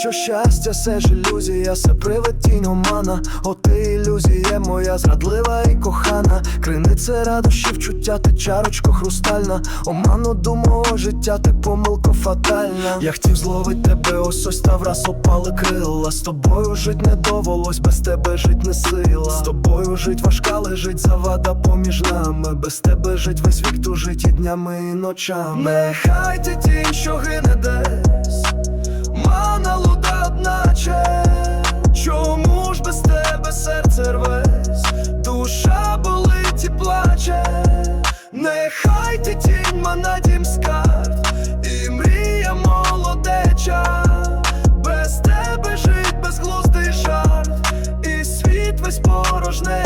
що щастя все ж ілюзія, все привид тінь омана. О, ти ілюзія моя зрадлива і кохана. Криниця радощів чуття, ти чарочко хрустальна. Оману до життя, ти помилка фатальна. Я хотів зловить тебе, ось ось став раз опали крила. З тобою жить не довелось, без тебе жить не сила. З тобою жить важка лежить завада поміж нами. Без тебе жить весь вік тужить і днями і ночами. Нехай ти тінь, що гине порожнеча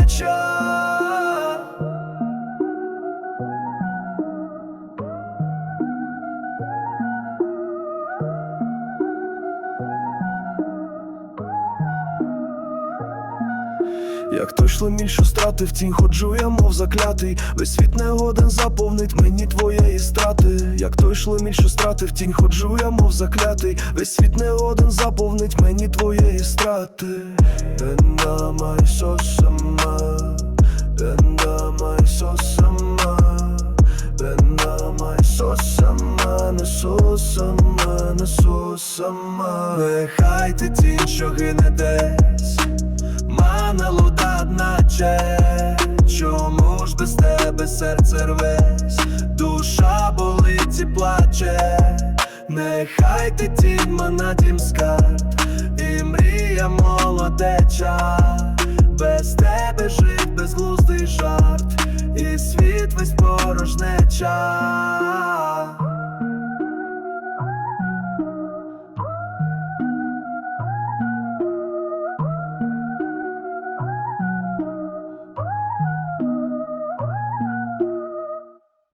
Як той шлеміль, що стратив тінь, ходжу я, мов заклятий. Весь світ не годен заповнить мені твоєї страти. Як той шлеміль, що стратив тінь, ходжу я, мов заклятий. Весь світ не годен заповнить мені твоєї страти. Ена май сосама Ена май сосама Ена май сосама Не сосама, не сосама Нехай ти тінь, що гине десь наче Чому ж без тебе серце рвесь Душа болить і плаче. Нехай ти тінь на дім скарб І мрія молодеча Без тебе жить безглуздий жарт І світ весь порожнеча